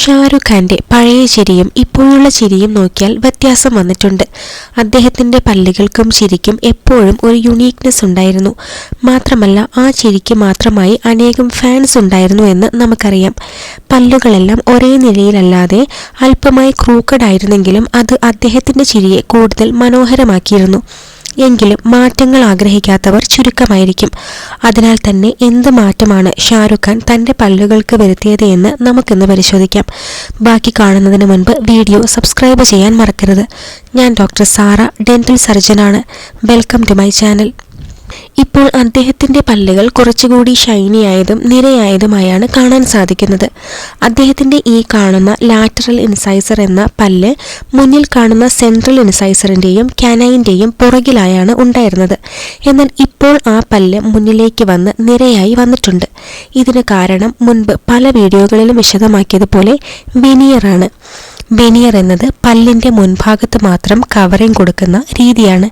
ഷാറുഖ് ഖാന്റെ പഴയ ചിരിയും ഇപ്പോഴുള്ള ചിരിയും നോക്കിയാൽ വ്യത്യാസം വന്നിട്ടുണ്ട്. അദ്ദേഹത്തിന്റെ പല്ലുകൾക്കും ചിരിക്കും എപ്പോഴും ഒരു യുണീക്നെസ് ഉണ്ടായിരുന്നു. മാത്രമല്ല ആ ചിരിക്ക് മാത്രമായി അനേകം ഫാൻസ് ഉണ്ടായിരുന്നു എന്ന് നമുക്കറിയാം. പല്ലുകളെല്ലാം ഒരേ നിലയിലല്ലാതെ അല്പമായി ക്രൂക്കഡ് ആയിരുന്നെങ്കിലും അത് അദ്ദേഹത്തിന്റെ ചിരിയെ കൂടുതൽ മനോഹരമാക്കിയിരുന്നു. എങ്കിലും മാറ്റങ്ങൾ ആഗ്രഹിക്കാത്തവർ ചുരുക്കമായിരിക്കും. അതിനാൽ തന്നെ എന്ത് മാറ്റമാണ് ഷാറുഖ് ഖാൻ തന്റെ പല്ലുകൾക്ക് വരുത്തിയത് എന്ന് നമുക്കിന്ന് പരിശോധിക്കാം. ബാക്കി കാണുന്നതിന് മുൻപ് വീഡിയോ സബ്സ്ക്രൈബ് ചെയ്യാൻ മറക്കരുത്. ഞാൻ doctor Sara dental സർജനാണ്. Welcome to my channel. ഇപ്പോൾ അദ്ദേഹത്തിന്റെ പല്ലുകൾ കുറച്ചുകൂടി ഷൈനി ആയതും നിരയായതുമായാണ് കാണാൻ സാധിക്കുന്നത്. അദ്ദേഹത്തിന്റെ ഈ കാണുന്ന ലാറ്ററൽ ഇൻസൈസർ എന്ന പല്ല് മുന്നിൽ കാണുന്ന സെൻട്രൽ ഇൻസൈസറിന്റെയും കാനൈന്റെയും പുറകിലായാണ് ഉണ്ടായിരുന്നത്. എന്നാൽ ഇപ്പോൾ ആ പല്ല് മുന്നിലേക്ക് വന്ന് നിരയായി വന്നിട്ടുണ്ട്. ഇതിന് കാരണം മുൻപ് പല വീഡിയോകളിലും വിശദമാക്കിയതുപോലെ വെനിയറാണ് വെനിയർ എന്നത് പല്ലിന്റെ മുൻഭാഗത്ത് മാത്രം കവറിങ് കൊടുക്കുന്ന രീതിയാണ്.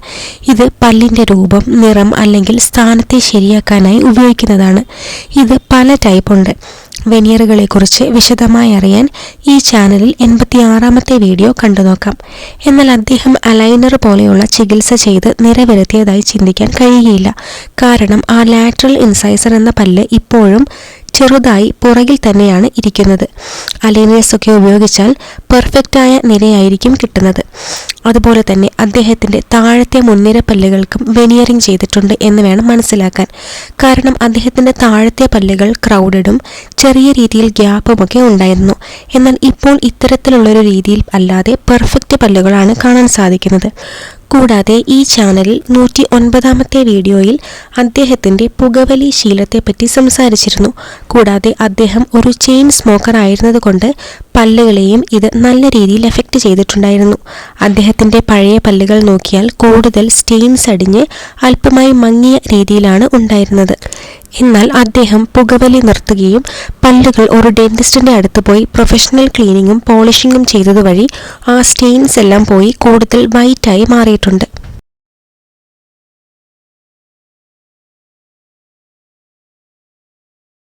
ഇത് പല്ലിന്റെ രൂപം നിറം അല്ലെങ്കിൽ സ്ഥാനത്തെ ശരിയാക്കാനായി ഉപയോഗിക്കുന്നതാണ്. ഇത് പല ടൈപ്പ് ഉണ്ട്. വെനിയറുകളെക്കുറിച്ച് വിശദമായി അറിയാൻ ഈ ചാനലിൽ എൺപത്തി ആറാമത്തെ വീഡിയോ കണ്ടു നോക്കാം. എന്നാൽ അദ്ദേഹം അലൈനർ പോലെയുള്ള ചികിത്സ ചെയ്ത് നിറവരുത്തിയതായി ചിന്തിക്കാൻ കഴിയുകയില്ല. കാരണം ആ ലാറ്ററൽ ഇൻസൈസർ എന്ന പല്ല് ഇപ്പോഴും ചെറുതായി പുറകിൽ തന്നെയാണ് ഇരിക്കുന്നത്. അലേനിയസ് ഒക്കെ ഉപയോഗിച്ചാൽ പെർഫെക്റ്റായ നിലയായിരിക്കും കിട്ടുന്നത്. അതുപോലെ തന്നെ അദ്ദേഹത്തിന്റെ താഴത്തെ മുൻനിര പല്ലുകൾക്കും വെനിയറിംഗ് ചെയ്തിട്ടുണ്ട് എന്ന് വേണം മനസ്സിലാക്കാൻ. കാരണം അദ്ദേഹത്തിന്റെ താഴത്തെ പല്ലുകൾ ക്രൗഡഡും ചെറിയ രീതിയിൽ ഗ്യാപ്പുമൊക്കെ ഉണ്ടായിരുന്നു. എന്നാൽ ഇപ്പോൾ ഇത്തരത്തിലുള്ളൊരു രീതിയിൽ അല്ലാതെ പെർഫെക്റ്റ് പല്ലുകളാണ് കാണാൻ സാധിക്കുന്നത്. കൂടാതെ ഈ ചാനലിൽ നൂറ്റി ഒൻപതാമത്തെ വീഡിയോയിൽ അദ്ദേഹത്തിന്റെ പുകവലി ശീലത്തെപ്പറ്റി സംസാരിച്ചിരുന്നു. കൂടാതെ അദ്ദേഹം ഒരു ചെയിൻ സ്മോക്കർ ആയിരുന്നതുകൊണ്ട് പല്ലുകളെയും ഇത് നല്ല രീതിയിൽ എഫക്റ്റ് ചെയ്തിട്ടുണ്ടായിരുന്നു. അദ്ദേഹത്തിന്റെ പഴയ പല്ലുകൾ നോക്കിയാൽ കൂടുതൽ സ്റ്റെയിൻസ് അടിഞ്ഞ് അല്പമായി മങ്ങിയ രീതിയിലാണ് ഉണ്ടായിരുന്നത്. എന്നാൽ അദ്ദേഹം പുകവലി നിർത്തുകയും പല്ലുകൾ ഒരു ഡെന്റിസ്റ്റിന്റെ അടുത്ത് പോയി പ്രൊഫഷണൽ ക്ലീനിങ്ങും പോളിഷിങ്ങും ചെയ്തതുവഴി ആ സ്റ്റെയിൻസ് എല്ലാം പോയി കൂടുതൽ വൈറ്റായി മാറിയിട്ടുണ്ട്.